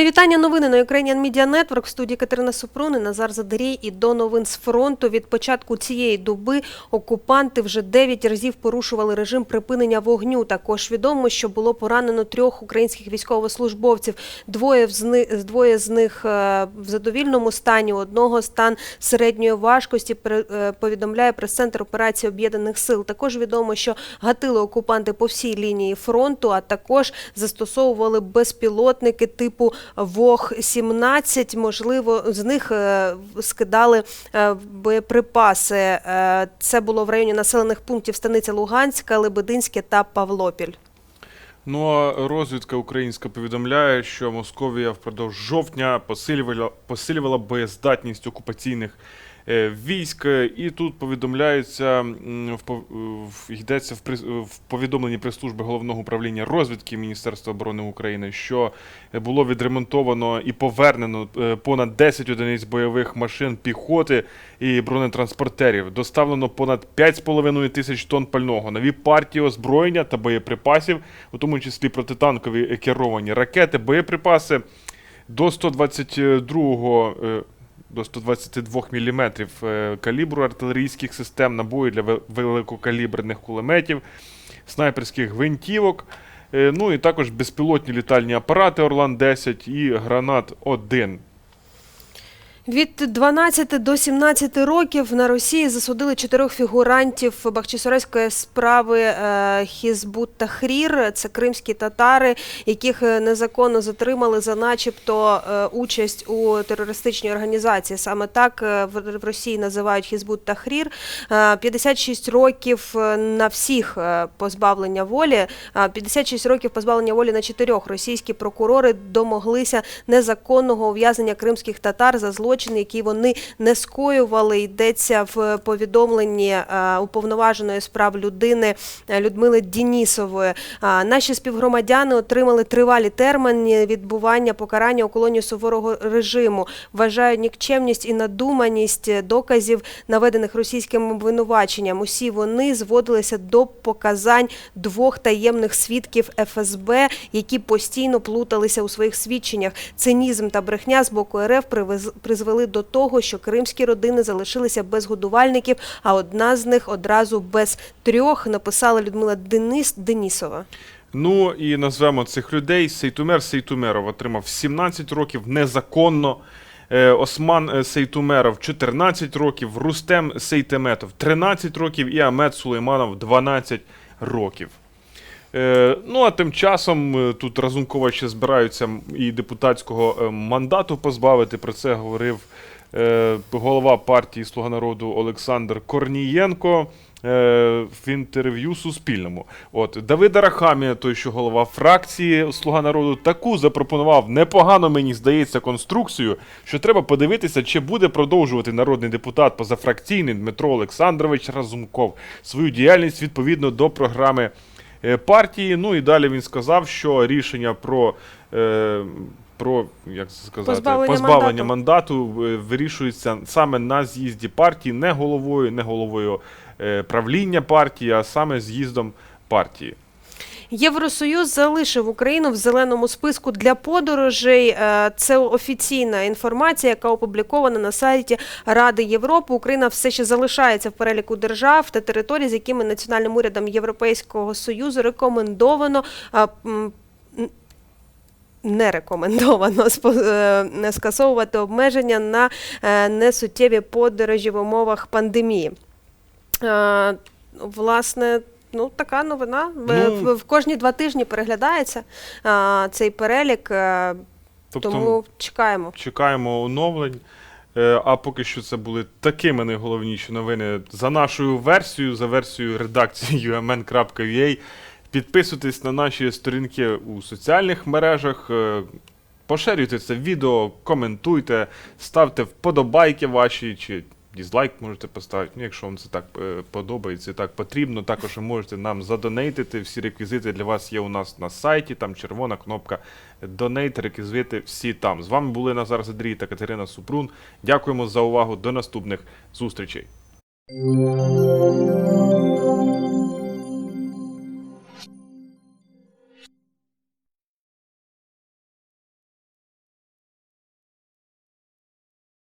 Мої вітання. Новини на Ukrainian Media Network. В студії Катерина Супрун Назар Задарій. І до новин з фронту. Від початку цієї доби окупанти вже 9 разів порушували режим припинення вогню. Також відомо, що було поранено трьох українських військовослужбовців. Двоє з них, двоє з них е, в задовільному стані, одного стан середньої важкості, е, повідомляє прес-центр операції Об'єднаних сил. Також відомо, що гатили окупанти по всій лінії фронту, а також застосовували безпілотники типу ВОГ-17. Можливо, з них е, скидали е, боєприпаси. Е, Це було в районі населених пунктів станиця Луганська, Лебединське та Павлопіль. Ну а розвідка українська повідомляє, що Московія впродовж жовтня посилювала, посилювала боєздатність окупаційних військ. І тут повідомляється, йдеться в, повідомленні прес-служби головного управління розвідки Міністерства оборони України, що було відремонтовано і повернено е, понад 10 одиниць бойових машин піхоти і бронетранспортерів. Доставлено понад 5,5 тисяч тонн пального, нові партії озброєння та боєприпасів, у тому числі протитанкові керовані ракети, боєприпаси до 122 е, до 122 мм калібру артилерійських систем, набої для великокалібрних кулеметів, снайперських гвинтівок. е, Ну і також безпілотні літальні апарати Орлан-10 і гранат 1 Від 12 до 17 років на Росії засудили чотирьох фігурантів Бахчисарайської справи е, Хізбут Тахрір. Це кримські татари, яких е, незаконно затримали за начебто е, участь у терористичній організації. Саме так в Росії називають Хізбут Тахрір. Е, 56 років на всіх позбавлення волі. е, 56 років позбавлення волі на чотирьох. Російські прокурори домоглися незаконного ув'язнення кримських татар за злочини, які вони не скоювали. Йдеться в повідомленні е, уповноваженої з прав людини е, Людмили Дінісової. Наші співгромадяни отримали тривалі терміни відбування покарання у колонії суворого режиму. Вважаю нікчемність і надуманість доказів, наведених російським обвинуваченням. Усі вони зводилися до показань двох таємних свідків ФСБ, які постійно плуталися у своїх свідченнях. Цинізм та брехня з боку РФ привез- призвели до того, що кримські родини залишилися без годувальників, а одна з них одразу без трьох, написала Людмила Денис Денісова. Ну і назвемо цих людей. Сейтумер Сейтумеров отримав 17 років незаконно. Е, Осман е, Сейтумеров 14 років, Рустем Сейтеметов 13 років і Амет Сулейманов 12 років. Е, ну а тим часом е, тут Разумкова ще збираються і депутатського е, мандату позбавити. Про це говорив голова партії Слуга народу Олександр Корнієнко. В інтерв'ю Суспільному. От Давид Арахамія, той, що голова фракції Слуга народу, таку запропонував непогано, мені здається, конструкцію, що треба подивитися, чи буде продовжувати народний депутат позафракційний Дмитро Олександрович Разумков свою діяльність відповідно до програми партії. Ну і далі він сказав, що рішення про. Е, про як це сказати Позбавлення позбавлення мандату. мандату е, вирішується саме на з'їзді партії, не головою, не головою е, правління партії, а саме з'їздом партії. Євросоюз залишив Україну в зеленому списку для подорожей. Е, Це офіційна інформація, яка опублікована на сайті Ради Європи. Україна все ще залишається в переліку держав та територій, з якими національним урядом Європейського союзу рекомендовано. е, Не рекомендовано е, скасовувати обмеження на несуттєві подорожі в умовах пандемії. Власне, ну така новина. Ну, в, в кожні два тижні переглядається а, цей перелік, е, Тобто тому чекаємо. чекаємо оновлень. Е, А поки що це були такими найголовніші новини за нашою версією, за версією редакції umn.ua. Підписуйтесь на наші сторінки у соціальних мережах. е, Поширюйте це відео, коментуйте, ставте вподобайки ваші чи дізлайк можете поставити. Ну, якщо вам це так е, подобається так потрібно. Також ви можете нам задонейтити. Всі реквізити для вас є у нас на сайті. Там червона кнопка Донейт, реквізити всі там. З вами були Назар Задрій та Катерина Супрун. Дякуємо за увагу. До наступних зустрічей.